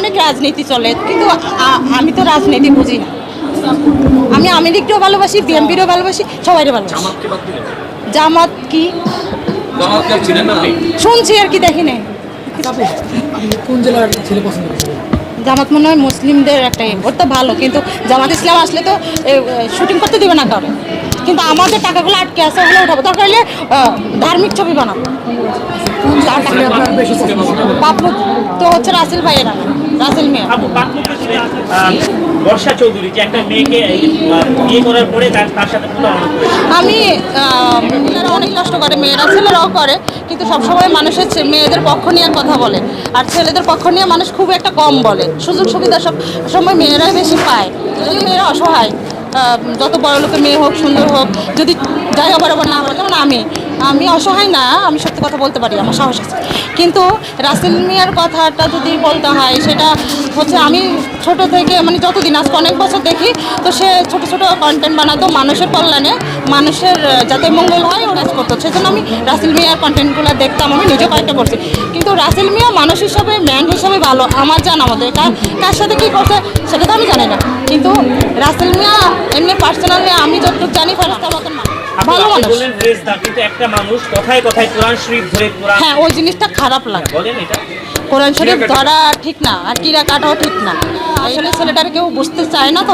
অনেক রাজনীতি চলে কিন্তু আমি তো রাজনীতি বুঝি না। আমি আমেরিকাও ভালোবাসি বিএমপিরও ভালোবাসি সবাইকে ভালোবাসি। জামাত কি শুনছি আর কি দেখি নাই। কোন জেলার ছেলে পছন্দ জামাত মনে হয় মুসলিমদের একটা ইয়ে। ওর তো ভালো কিন্তু জামাত ইসলাম আসলে তো শুটিং করতে দিবে না কারও কিন্তু আমাদের টাকাগুলো আটকে আছে ওগুলো উঠাবো। দরকার হলে ধার্মিক ছবি বানাবো। তো হচ্ছে রাসেল ভাইয়েরা রাসেল মিয়া। আপু পাকমুখে ছিলেন আহ, বর্ষা চৌধুরী যে একটা মেয়েকে বিয়ে করার পরে তার তার সাথে আমি অনেক কষ্ট করে মেয়েরা ছেলেরাও করে কিন্তু সবসময় মানুষের মেয়েদের পক্ষ নিয়ে কথা বলে। আর ছেলেদের পক্ষ নিয়ে মানুষ খুব একটা কম বলে। সুযোগ সুবিধা সব সময় মেয়েরাই বেশি পায়। যদি মেয়েরা অসহায় যত বড় লোকের মেয়ে হোক সুন্দর হোক যদি যাই আবার না বলে যেমন আমি আমি অসহায় না, আমি সত্যি কথা বলতে পারি, আমার সাহস আছে। কিন্তু রাসেল মিয়ার কথাটা যদি বলতে হয়, সেটা হচ্ছে আমি ছোট থেকে মানে যতদিন আজকে অনেক বছর দেখি, তো সে ছোট ছোট কন্টেন্ট বানাতো মানুষের কল্যাণে, মানুষের যাতে মঙ্গল হয়, ও কাজ করতো। সেজন্য আমি রাসেল মিয়ার কন্টেন্টগুলো দেখতাম, আমি নিজে কয়েকটা করছি। কিন্তু রাসেল মিয়া মানুষ হিসাবে ম্যান হিসাবে ভালো, আমার জানা আমাদের কার কার সাথে কী করছে, সেটা তো আমি জানি না। কিন্তু রাসেল মিয়া, এমনি পার্সোনালি আমি যতটুকু জানি ফার্স্ট মতন ভালো মানুষ। বললেন ড্রেস দাম কিন্তু একটা মানুষ কথায় কথায় কোরআন শরীফ ধরে কোরআন হ্যাঁ ওই জিনিসটা খারাপ লাগে। বলেন এটা। কোরআন শরীফ ধরা ঠিক না আর কিরা কাটাও ঠিক না। আসলে ছেলেটার কেউ বুঝতে চায় না তো